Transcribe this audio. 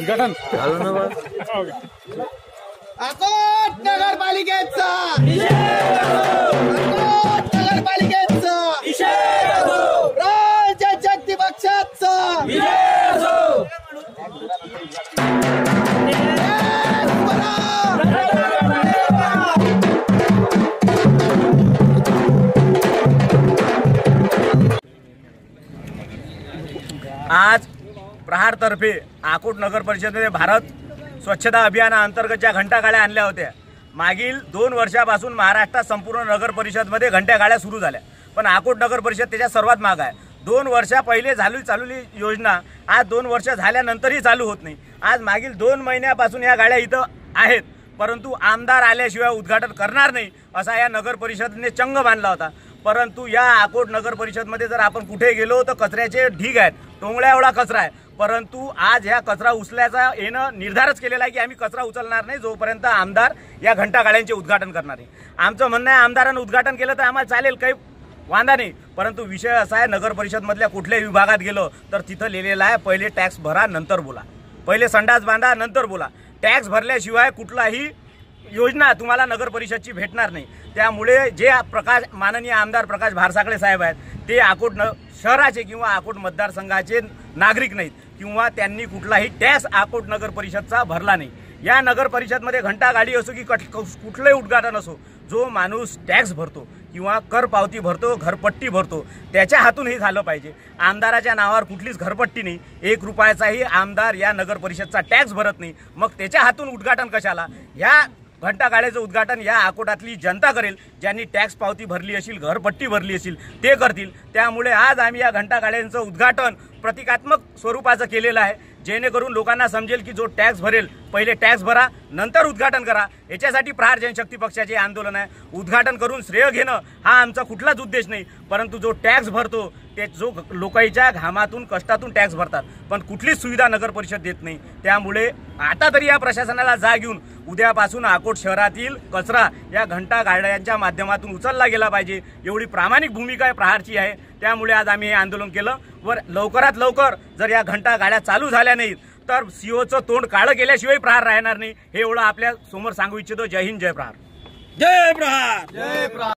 उद्घाटन. अकोट नगरपालिकेचा. अकोट नगरपालिकेचा. राज्य शक्ती पक्षाचा. आज प्रहारतर्फे आकोट नगर परिषदेने भारत स्वच्छता अभियानाअंतर्गत ज्या घंटा गाड्या आणल्या होत्या. मागील दोन वर्षापासून महाराष्ट्रात संपूर्ण नगर परिषदमध्ये घंट्या गाड्या सुरू झाल्या. पण आकोट नगर परिषद त्याच्या सर्वात माग आहे. दोन वर्षा पहिले झाली चालवली योजना आज दोन वर्ष झाल्यानंतरही चालू होत नाही. आज मागील दोन महिन्यापासून या गाड्या इथं आहेत. परंतु आमदार आल्याशिवाय उद्घाटन करणार नाही असा या नगर परिषदेने चंग बांधला होता. परंतु या आकोट नगर परिषदमध्ये जर आपण कुठे गेलो तर कचऱ्याचे ढीग आहेत. टोंगळ्या एवढा कचरा आहे. परंतु आज ह्या कचरा उचल्याचा येणं निर्धारच केलेला आहे की आम्ही कचरा उचलणार नाही जोपर्यंत आमदार या घंटा गाड्यांचे उद्घाटन करणार आहे आमचं म्हणणं आहे आमदारानं उद्घाटन केलं तर आम्हाला चालेल काही वांदा नाही. परंतु विषय असा आहे नगर परिषदमधल्या कुठल्याही विभागात गेलो तर तिथं लिहिलेलं आहे पहिले टॅक्स भरा नंतर बोला. पहिले संडास बांधा नंतर बोला. टॅक्स भरल्याशिवाय कुठलाही योजना तुम्हाला नगर परिषदची भेटणार नाही. त्यामुळे जे प्रकाश माननीय आमदार प्रकाश भारसाकळे साहेब आहेत ते आकोट न शहराचे किंवा आकोट मतदारसंघाचे नागरिक नाहीत. किंवा त्यांनी कुठलाही टॅक्स आकोट नगर परिषदचा भरला नाही. या नगर परिषदमध्ये घंटा गाडी असो की कट- कुठलंही उद्घाटन असो जो माणूस टॅक्स भरतो किंवा कर पावती भरतो घरपट्टी भरतो त्याच्या हातून हे झालं पाहिजे. आमदाराच्या नावावर कुठलीच घरपट्टी नाही. एक रुपयाचाही आमदार या नगर परिषदचा टॅक्स भरत नाही. मग त्याच्या हातून उद्घाटन कशाला? ह्या घंटागाड्याचं उद्घाटन या आकोटातली जनता करेल ज्यांनी टॅक्स पावती भरली असेल घरपट्टी भरली असेल ते करतील. त्यामुळे आज आम्ही या घंटागाड्यांचं उद्घाटन प्रतिकात्मक स्वरूपाचं केलेलं आहे. जेणेकरून लोकांना समजेल की जो टॅक्स भरेल पहिले टॅक्स भरा नंतर उद्घाटन करा. याच्यासाठी प्रहार जनशक्ती पक्षाचे आंदोलन आहे. उद्घाटन करून श्रेय घेणं हा आमचा कुठलाच उद्देश नाही. परंतु जो टॅक्स भरतो ते जो लोकांच्या घामातून कष्टातून टॅक्स भरतात. पण कुठलीच सुविधा नगर परिषद देत नाही. त्यामुळे आता तरी या प्रशासनाला जाग घेऊन उद्यापासून अकोट शहरातील कचरा या घंटा गाड्यांच्या माध्यमातून उचलला गेला पाहिजे. एवढी प्रामाणिक भूमिका आहे प्रहारची आहे. त्यामुळे आज आम्ही हे आंदोलन केलं. वर लवकरात लवकर जर या घंटा गाड्या चालू झाल्या नाहीत तर सीओचं तोंड काळं केल्याशिवाय प्रहार राहणार नाही. हे एवढं आपल्यासमोर सांगू इच्छितो. जय हिंद जय प्रहार. जय प्रहार.